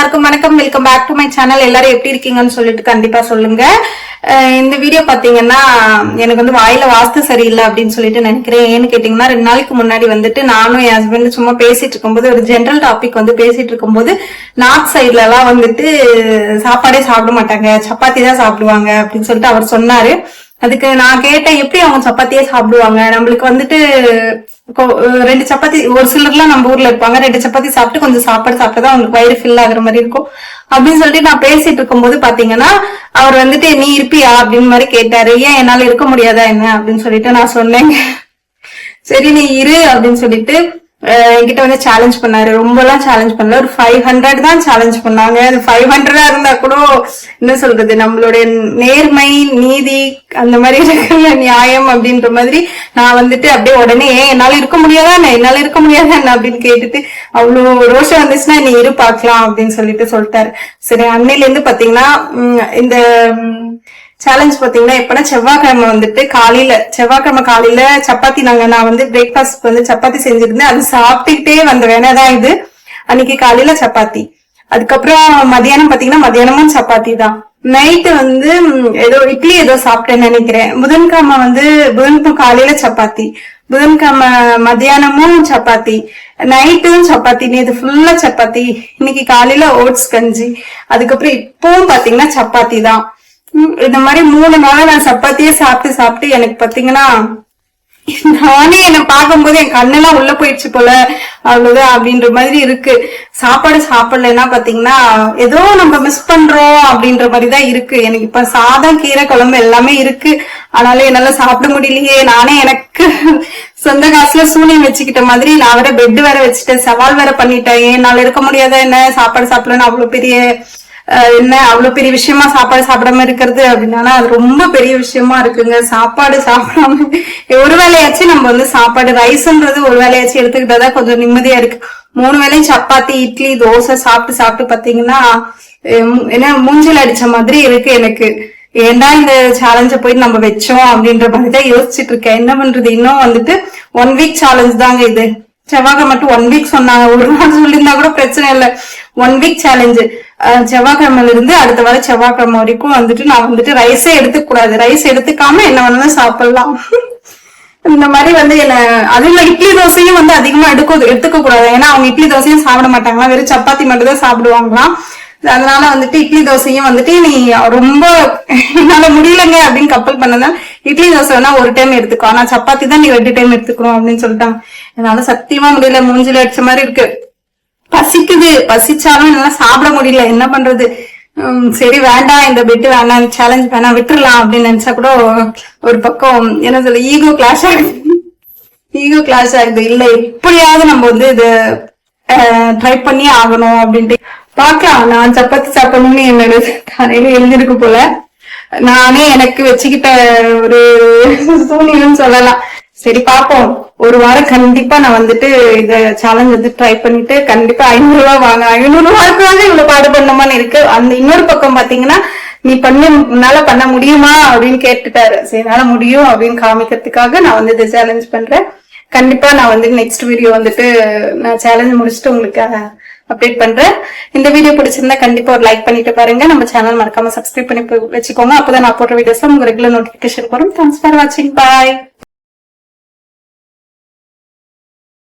எல்லாருக்கும் வணக்கம். Welcome back to my channel எல்லாரும் எப்படி இருக்கீங்கன்னு சொல்லிட்டு கண்டிப்பா சொல்லுங்க. இந்த வீடியோ பாத்தீங்கன்னா எனக்கு வந்து வாயில வாஸ்து சரியில்லை அப்படின்னு சொல்லிட்டு நினைக்கிறேன். ஏன்னு கேட்டீங்கன்னா ரெண்டு நாளைக்கு முன்னாடி வந்துட்டு நானும் என் ஹஸ்பண்ட் சும்மா பேசிட்டு இருக்கும்போது ஒரு ஜென்ரல் டாபிக் வந்து பேசிட்டு இருக்கும்போது நார்த் சைட்ல எல்லாம் வந்துட்டு சாப்பாடே சாப்பிட மாட்டாங்க. சப்பாத்தி தான் சாப்பிடுவாங்க அப்படின்னு சொல்லிட்டு அவர் சொன்னாரு. அதுக்கு நான் கேட்டேன் எப்படி அவங்க சப்பாத்தியே சாப்பிடுவாங்க? நம்மளுக்கு வந்துட்டு கொ- ரெண்டு சப்பாத்தி ஒரு சிலர்லாம் நம்ம ஊர்ல இருப்பாங்க. ரெண்டு சப்பாத்தி சாப்பிட்டு கொஞ்சம் சாப்பாடு சாப்பிட்டா அவங்களுக்கு வயிறு ஃபில் ஆகுற மாதிரி இருக்கும். அப்படின்னு சொல்லிட்டு நான் பேசிட்டு இருக்கும்போது பாத்தீங்கன்னா அவர் வந்துட்டு நீ இருப்பியா? அப்படின்னு மாதிரி கேட்டாரு. ஏன் என்னால இருக்க முடியாதா என்ன? அப்படின்னு சொல்லிட்டு நான் சொன்னேங்க. சரி நீ இரு அப்படின்னு சொல்லிட்டு என்கிட்ட வந்து சேலஞ்ச் பண்ணாரு. ரொம்பலாம் சேலஞ்ச் பண்ணல. ஒரு ஃபைவ் ஹண்ட்ரட் தான் சேலஞ்ச் பண்ணாங்க. அது ஃபைவ் ஹண்ட்ரடா இருந்தா கூட என்ன சொல்றது? நம்மளுடைய நேர்மை நீதி அந்த மாதிரி இருக்கிற நியாயம் அப்படின்ற மாதிரி நான் வந்துட்டு அப்படியே உடனே ஏன் என்னால இருக்க முடியாதா என்ன? என்னால இருக்க முடியாதா என்ன? அப்படின்னு கேட்டுட்டு அவ்வளவு ரோஷம் வந்துச்சுன்னா நீ இரு பாக்கலாம் அப்படின்னு சொல்லிட்டு சொல்லிட்டாரு. சரி அன்னையில இருந்து பாத்தீங்கன்னா இந்த சேலஞ்ச் பாத்தீங்கன்னா எப்பனா செவ்வாய்க்கிழமை வந்துட்டு காலையில செவ்வாய்க்கிழமை காலையில சப்பாத்தி நாங்க நான் வந்து பிரேக்ஃபாஸ்ட் வந்து சப்பாத்தி செஞ்சிருந்தேன். அது சாப்பிட்டுக்கிட்டே வந்த வேலை தான் இது. அன்னைக்கு காலையில சப்பாத்தி. அதுக்கப்புறம் மதியானம் பாத்தீங்கன்னா மதியானமும் சப்பாத்தி தான். நைட்டு வந்து ஏதோ இட்லி ஏதோ சாப்பிட்டேன்னு நினைக்கிறேன். புதன்கிழமை வந்து புதன்கிழமை காலையில சப்பாத்தி. புதன்கிழமை மதியானமும் சப்பாத்தி. நைட்டும் சப்பாத்தி. இது ஃபுல்லா சப்பாத்தி. இன்னைக்கு காலையில ஓட்ஸ் கஞ்சி. அதுக்கப்புறம் இப்பவும் பாத்தீங்கன்னா சப்பாத்தி தான். இந்த மாதிரி மூணு நாளா நான் சப்பாத்தியே சாப்பிட்டு சாப்பிட்டு எனக்கு பாத்தீங்கன்னா நானே என்னை பார்க்கும்போது என் கண்ணெல்லாம் உள்ள போயிடுச்சு போல அவ்வளவுதான் அப்படின்ற மாதிரி இருக்கு. சாப்பாடு சாப்பிடலன்னா பாத்தீங்கன்னா ஏதோ நம்ம மிஸ் பண்றோம் அப்படின்ற மாதிரி தான் இருக்கு. எனக்கு இப்ப சாதம் கீரை குழம்பு எல்லாமே இருக்கு. ஆனாலும் என்னால சாப்பிட முடியலையே. நானே எனக்கு சொந்த காசுல சூனியம் வச்சுக்கிட்ட மாதிரி நான் வேற பெட் வேற வச்சுட்டேன். சவால் வேற பண்ணிட்டேன். ஏன் என்னால இருக்க முடியாத என்ன? சாப்பாடு சாப்பிடலன்னு அவ்வளவு பெரிய என்ன அவ்வளவு பெரிய விஷயமா சாப்பாடு சாப்பிடாம இருக்கிறது அப்படின்னா அது ரொம்ப பெரிய விஷயமா இருக்குங்க. சாப்பாடு சாப்பிடாம ஒரு வேலையாச்சும் நம்ம வந்து சாப்பாடு ரைஸ்ன்றது ஒரு வேலையாச்சும் எடுத்துக்கிட்டாதான் கொஞ்சம் நிம்மதியா இருக்கு. மூணு வேளையும் சப்பாத்தி இட்லி தோசை சாப்பிட்டு சாப்பிட்டு பாத்தீங்கன்னா என்ன மூஞ்சில அடிச்ச மாதிரி இருக்கு எனக்கு. ஏன்டா இந்த சேலஞ்ச போயிட்டு நம்ம வச்சோம் அப்படின்ற மாதிரி தான் யோசிச்சுட்டு இருக்கேன். என்ன பண்றது? இன்னும் வந்துட்டு ஒன் வீக் சேலஞ்ச் தாங்க இது. செவ்வாய் மட்டும் ஒன் வீக் சொன்னாங்க. ஒரு நாள் சொல்லியிருந்தா கூட பிரச்சனை இல்ல. ஒன் வீக் சேலஞ்சு செவ்வாய்க்கிழமையில இருந்து அடுத்த வாரம் செவ்வாய்க்கிழமை வரைக்கும் வந்துட்டு நான் வந்துட்டு ரைஸே எடுத்துக்க கூடாது ரைஸ் எடுத்துக்காம என்ன வேணாலும் சாப்பிடலாம். இந்த மாதிரி வந்து என்ன அதுல இட்லி தோசையும் வந்து அதிகமா எடுக்க எடுத்துக்க கூடாது ஏன்னா அவங்க இட்லி தோசையும் சாப்பிட மாட்டாங்களா? வெறும் சப்பாத்தி மட்டும் தான் சாப்பிடுவாங்களாம். அதனால வந்துட்டு இட்லி தோசையும் வந்துட்டு நீ ரொம்ப என்னால முடியலங்க அப்படின்னு கப்பல் பண்ணதான் இட்லி தோசை வேணா ஒரு டைம் எடுத்துக்கோ. ஆனா சப்பாத்தி தான் நீ ரெண்டு டைம் எடுத்துக்கணும் அப்படின்னு சொல்லிட்டாங்க. என்னால சத்தியமா முடியல மூஞ்சில அடிச்ச மாதிரி இருக்கு. பசிக்குது. பசிச்சாலும் என்னால சாப்பிட முடியல. என்ன பண்றது? உம் சரி வேண்டாம். இந்த பெட் வேண்டாம் சேலஞ்ச் வேணாம். விட்டுறலாம் அப்படின்னு நினைச்சா கூட ஒரு பக்கம் என்ன சொல்ல ஈகோ கிளாஷ் ஆகுது. ஈகோ கிளாஸ் ஆகுது. இல்ல எப்படியாவது நம்ம வந்து இது ட்ரை பண்ணி ஆகணும் அப்படின்ட்டு. பார்க்கலாம். நான் சப்பாத்தி சாப்பிடணும்னு என்னோட காலையில எழுந்திருக்கு போல. நானே எனக்கு வச்சுக்கிட்ட ஒரு சூழ்நிலைன்னு சொல்லலாம். சரி பாப்போம் ஒரு வாரம் கண்டிப்பா நான் வந்துட்டு இந்த சேலஞ்ச் வந்து ட்ரை பண்ணிட்டு கண்டிப்பா ஐநூறு ரூபா வாங்க ஐநூறு ரூபாய்க்கு வந்து இவ்வளவு பாடு பண்ணமான்னு இருக்கு. அந்த இன்னொரு பக்கம் பாத்தீங்கன்னா நீ பண்ண உன்னால பண்ண முடியுமா அப்படின்னு கேட்டுட்டாரு. சரி என்னால முடியும் அப்படின்னு காமிக்கிறதுக்காக நான் வந்து இதை சேலஞ்ச் பண்றேன். கண்டிப்பா நான் வந்து நெக்ஸ்ட் வீடியோ வந்துட்டு நான் சேலஞ்ச் முடிச்சுட்டு உங்களுக்கு அப்டேட் பண்றேன். இந்த வீடியோ பிடிச்சிருந்தா கண்டிப்பா ஒரு லைக் பண்ணிட்டு பாருங்க. நம்ம சேனல் மறக்காம சப்ஸ்கிரைப் பண்ணி வச்சுக்கோங்க. அப்பதான் நான் போடுற வீடியோஸ் உங்களுக்கு ரெகுலர் நோட்டிபிகேஷன் வரும். தேங்க்ஸ் ஃபார் வாட்சிங் பாய்